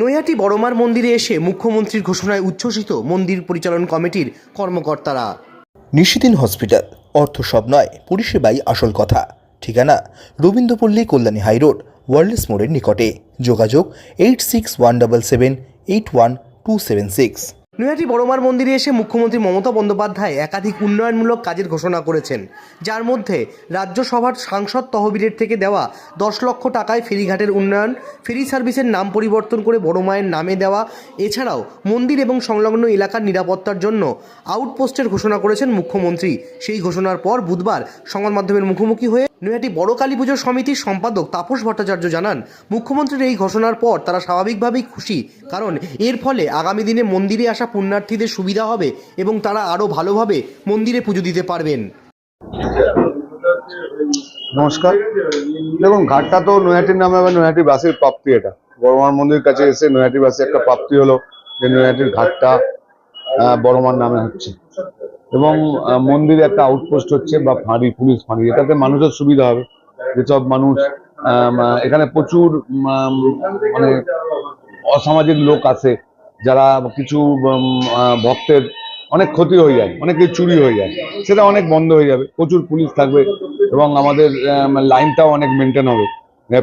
নৈহাটি বড়মার মন্দিরে এসে মুখ্যমন্ত্রীর ঘোষণায় উচ্ছ্বসিত মন্দির পরিচালন কমিটির কর্মকর্তারা। নিশিদিন হসপিটাল, অর্থ সব নয়, পরিষেবাই আসল কথা। ঠিকানা, রবীন্দ্রপল্লী, কল্যাণী হাইরোড ওয়ার্ল্ডস মোড়ের নিকটে। যোগাযোগ, eight six one double seven, eight one two seven six. Naihati বড়মার মন্দিরে এসে মুখ্যমন্ত্রী মমতা বন্দ্যোপাধ্যায় একাধিক উন্নয়নমূলক কাজের ঘোষণা করেছেন। যার মধ্যে রাজ্যসভার সাংসদ তহবিলের থেকে দেওয়া দশ লক্ষ টাকায় ফেরিঘাটের উন্নয়ন, ফেরি সার্ভিসের নাম পরিবর্তন করে বড় মায়ের নামে দেওয়া, এছাড়াও মন্দির এবং সংলগ্ন এলাকার নিরাপত্তার জন্য আউটপোস্টের ঘোষণা করেছেন মুখ্যমন্ত্রী। সেই ঘোষণার পর বুধবার সংবাদ মাধ্যমের মুখোমুখি হয়ে নৈহাটি বড় কালী পুজো সমিতির সম্পাদক তাপস ভট্টাচার্য জানান, মুখ্যমন্ত্রীর এই ঘোষণার পর তারা স্বাভাবিকভাবেই খুশি, কারণ এর ফলে আগামী দিনে মন্দিরে আসা পুণ্যার্থীদের সুবিধা হবে এবং তারা আরও ভালোভাবে মন্দিরে পুজো দিতে পারবেন। নমস্কার। দেখুন, ঘাটটা তো নৈহাটির নামে হবে নৈহাটি বাসের প্রাপ্তি এটা। বড়মার মন্দির কাছে এসে নৈহাটি বাসে একটা প্রাপ্তি হলো যে নৈহাটির ঘাটটা বড়মার নামে হচ্ছে। এবং মন্দিরে একটা আউটপোস্ট হচ্ছে বা ফাঁড়ি পুলিশ ফাঁড়ি এটাতে মানুষের সুবিধা হবে। যেসব মানুষ এখানে প্রচুর মানে অসামাজিক লোক আছে যারা কিছু ভক্তের অনেক ক্ষতি হয়ে যায় অনেক চুরি হয়ে যায়। সেটা অনেক বন্ধ হয়ে যাবে প্রচুর পুলিশ থাকবে এবং আমাদের আম, লাইনটাও অনেক মেনটেন হবে।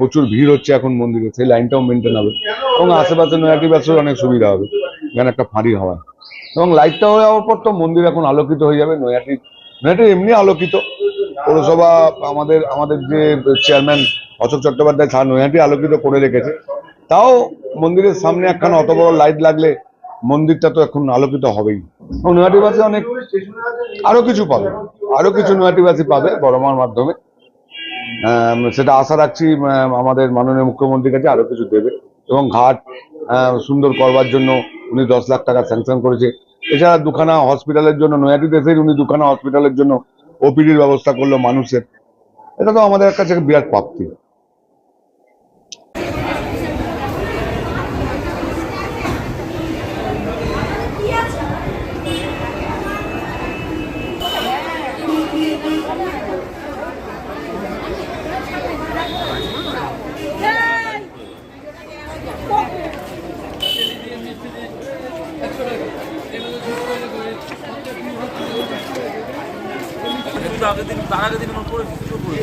প্রচুর ভিড় হচ্ছে এখন মন্দিরে সেই লাইনটাও মেনটেন হবে। এবং আশেপাশে নয়াটি ব্যবসার অনেক সুবিধা হবে। এখানে একটা ফাঁড়ি হওয়ায় এবং লাইটটা হয়ে যাওয়ার পর তো মন্দির এখন আলোকিত হয়ে যাবে নয়াটি নয়াটি এমনি আলোকিত। পৌরসভা আমাদের আমাদের যে চেয়ারম্যান অশোক চট্টোপাধ্যায় স্যার নয়াটি আলোকিত করে রেখেছে। তাও মন্দিরের সামনে একখানা অত বড় লাইট লাগলে মন্দিরটা তো এখন আলোকিত হবেই। এবং নয়াটিবাসী অনেক আরও কিছু পাবে আরও কিছু নয়াটিবাসী পাবে বড়মার মাধ্যমে। সেটা আশা রাখছি আম, আমাদের মাননীয় মুখ্যমন্ত্রীর কাছে আরও কিছু দেবে এবং ঘাট সুন্দর করবার জন্য উনি দশ লাখ টাকা স্যাংশন করেছে। এছাড়া দুখানা হসপিটালের জন্য নয়াটি দেশের উনি দুখানা হসপিটালের জন্য ওপিডির ব্যবস্থা করল মানুষের। এটা তো আমাদের কাছে বিরাট প্রাপ্তি। কিন্তু আগের দিন তার আগের দিন আমার করে কিছু করে